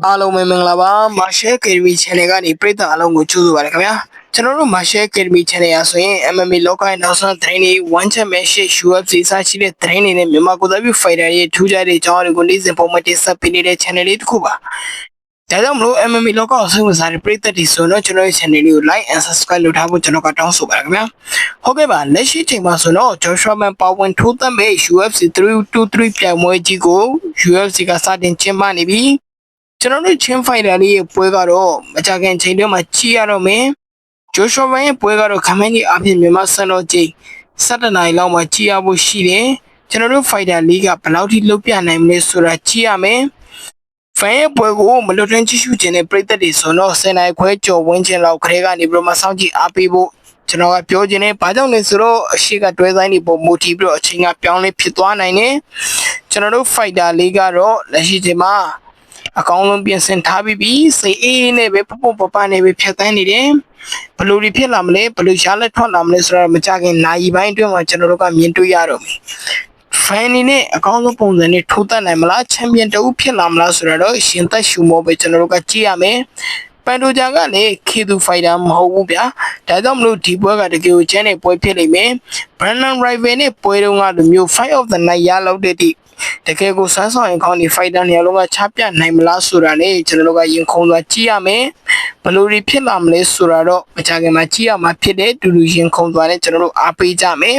အားလုံးပဲမင်္ဂလာပါ Marshall Academy Channel ကနေပရိသတ်အားလုံးကိုကြိုဆိုပါရခင်ဗျာကျွန်တော်တို့ Marshall Academy Channel ရဆိုရင် MMA လောကရဲ့နောက်ဆုံးသတင်းတွေ One Championship UFC စရှိတဲ့သတင်းတွေနဲ့မြန်မာကိုယ်စားပြု fighter တွေထူးခြားတဲ့အကြောင်းတွေကိုနေ့စဉ်ပုံမှန်တင်ဆက်ပေးနေတဲ့ channel လေးတစ်ခုပါဒါကြောင့်မလို့ MMA လောကကိုစိတ်ဝင်စားတဲ့ပရိသတ်တွေဆိုတော့ကျွန်တော်ရဲ့ channel လေးကို like and subscribe လုပ်ထားဖို့ကျွန်တော်ကတောင်းဆိုပါရခင်ဗျာဟုတ်ကဲ့ပါလက်ရှိချိန်မှာဆိုတော့ Joshua Man ပါဝင်ထိုးသက်မဲ့ UFC 323ပြိုင်ပွဲကြီးကို UFC ကစတင်ကျင်းပနေပြီ ကျွန်တော်တို့ချင်းဖိုင်တာလေးရဲ့ပွဲကတော့မကြခင်ချိန်တွင်းမှာကြီးရတော့မယ်ဂျိုရှောဘန်ရဲ့ပွဲကတော့ခမန်းကြီးအဖြစ်မြန်မာစံတော်ချိန်7နိုင်လောက်မှာကြီးရဖို့ရှိတယ်ကျွန်တော်တို့ဖိုင်တာလေးကဘယ်လောက်ထိလုတ်ပြနိုင်မလဲဆိုတာကြီးရမယ်ဖန်ရဲ့ပွဲကိုမလွတ်တွင်းကြည့်ရှုခြင်းနဲ့ပြည်သက်တွေဆိုတော့10နိုင်ခွဲကြော်ဝင်းခြင်းလောက်ခရဲကနေပြီးတော့မှစောင့်ကြည့်အားပေးဖို့ကျွန်တော်ကပြောခြင်းနဲ့ဘာကြောင့်လဲဆိုတော့အရှိကတွဲဆိုင်တွေပုံမူတည်ပြီးတော့အချိန်ကပြောင်းလဲဖြစ်သွားနိုင်တယ်ကျွန်တော်တို့ဖိုက်တာလေးကတော့လက်ရှိချိန်မှာ အကောင်းဆုံးပြင်ဆင်ထားပြီးပြီစိတ်အေးအေးနဲ့ပဲပပပပနဲ့ပဲဖြတ်သန်းနေတယ်ဘယ်လိုတွေဖြစ်လာမလဲဘယ်လိုရှားလက်ထွက်လာမလဲဆိုတော့မကြခင်နိုင်ပိုင်းအတွင်းမှာကျွန်တော်တို့ကမြင်တွေ့ရတော့မယ်ဖန်နေနဲ့အကောင်းဆုံးပုံစံနဲ့ထိုးတက်နိုင်မလားချန်ပီယံတဦးဖြစ်လာမလားဆိုတော့ရှင်သက်ရှူမောပဲကျွန်တော်တို့ကကြည့်ရမယ် ပန်တိုဂျာကလည်းခေသူဖိုက်တာမဟုတ်ဘူးဗျာဒါကြောင့်မလို့ဒီပွဲကတကယ်ကိုချမ်းတဲ့ပွဲဖြစ်လိမ့်မယ် Brandon Rival နဲ့ပွဲတုန်းကလိုမျိုး Fight of the Night ရလောက်တဲ့တိတကယ်ကိုစမ်းဆောင်ရင်ကောင်းဒီ fighter နေရာလုံးကချပြနိုင်မလားဆိုတာနဲ့ကျွန်တော်တို့ကရင်ခုန်သွားကြည့်ရမယ်ဘယ်လိုတွေဖြစ်လာမလဲဆိုတာတော့မကြခင်မှာကြည့်ရမှာဖြစ်တဲ့ဒူလူရင်ခုန်သွားနဲ့ကျွန်တော်တို့အားပေးကြမယ်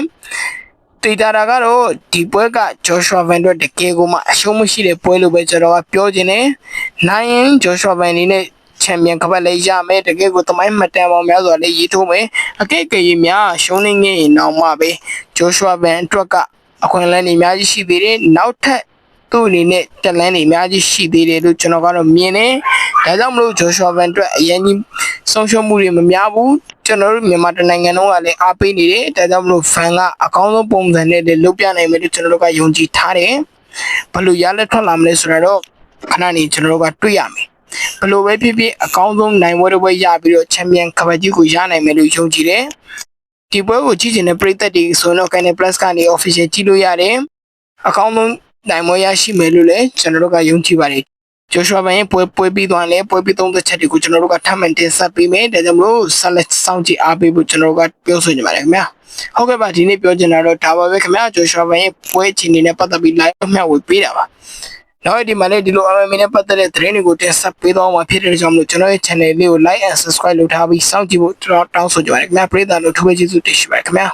တေတာတာကတော့ဒီပွဲက Joshua Van တို့တကယ်ကိုမှအရှုံးမရှိတဲ့ပွဲလို့ပဲကျွန်တော်ကပြောခြင်းနဲ့နိုင်ရင် Joshua Van နေနဲ့ ချန်ပီယံကပတ်လည်းရမယ်တကယ်ကိုတမိုင်းမှတ်တမ်းပေါင်းများစွာလည်းရေးထိုးမယ်အကဲကကြီးများရှုံးနေငင်အောင်မှပဲ Joshua Van အတွက်ကအခွင့်အလမ်းတွေအများကြီးရှိသေးတယ်နောက်ထပ်သူ့အနေနဲ့တက်လန်းတွေအများကြီးရှိသေးတယ်လို့ကျွန်တော်ကတော့မြင်တယ်ဒါကြောင့်မလို့ Joshua Van အတွက်အရင်ကြီးဆုံးရှုံးမှုတွေမများဘူးကျွန်တော်တို့မြန်မာတိုင်းနိုင်ငံလုံးကလည်းအားပေးနေတယ်ဒါကြောင့်မလို့ fan ကအကောင်းဆုံးပုံစံနဲ့လည်းလုပ်ပြနိုင်မယ်လို့ကျွန်တော်တို့ကယုံကြည်ထားတယ်ဘယ်လိုရလက်ထွက်လာမလဲဆိုတော့ခဏနေကျွန်တော်တို့ကတွေ့ရမယ် ဘယ်လိုပဲဖြစ်ဖြစ်အကောင်းဆုံးနိုင်ပွဲတစ်ပွဲရပြီးတော့ချန်ပီယံကပတ်ကြီးကိုရနိုင်မယ်လို့ယုံကြည်တယ်ဒီပွဲကိုကြည့်ချင်တဲ့ပရိသတ်တွေဆိုတော့ Canal Plus ကနေ official ကြည့်လို့ရတယ်အကောင်းဆုံးနိုင်မွေးရရှိမယ်လို့လည်းကျွန်တော်တို့ကယုံကြည်ပါတယ်ဂျိုရှွာဘန်ရဲ့ပွဲပွဲပြီးသွားလဲပွဲပြီးသုံးသက်ချက်တွေကိုကျွန်တော်တို့ကထပ်မံတင်ဆက်ပေးမယ်ဒါကြောင့်မလို့ဆက်လက်စောင့်ကြည့်အားပေးဖို့ကျွန်တော်တို့ကပြောဆိုနေပါတယ်ခင်ဗျာဟုတ်ကဲ့ပါဒီနေ့ပြောချင်တာတော့ဒါပါပဲခင်ဗျာဂျိုရှွာဘန်ရဲ့ပွဲအခြေအနေနဲ့ပတ်သက်ပြီး live မျှဝေပေးတာပါ နောက်ဒီမှာလည်းဒီလို MMA နဲ့ပတ်သက်တဲ့သတင်းတွေကိုတင်ဆက်ပေးသွားမှာဖြစ်တဲ့ကြောင့်မလို့ကျွန်တော်ရဲ့ channel လေးကို like and subscribe လုပ်ထားပြီးစောင့်ကြည့်ဖို့ကျွန်တော်တောင်းဆိုကြပါတယ်ခင်ဗျာပရိသတ်တို့ထူးပဲကျေးဇူးတင်ရှိပါတယ်ခင်ဗျာ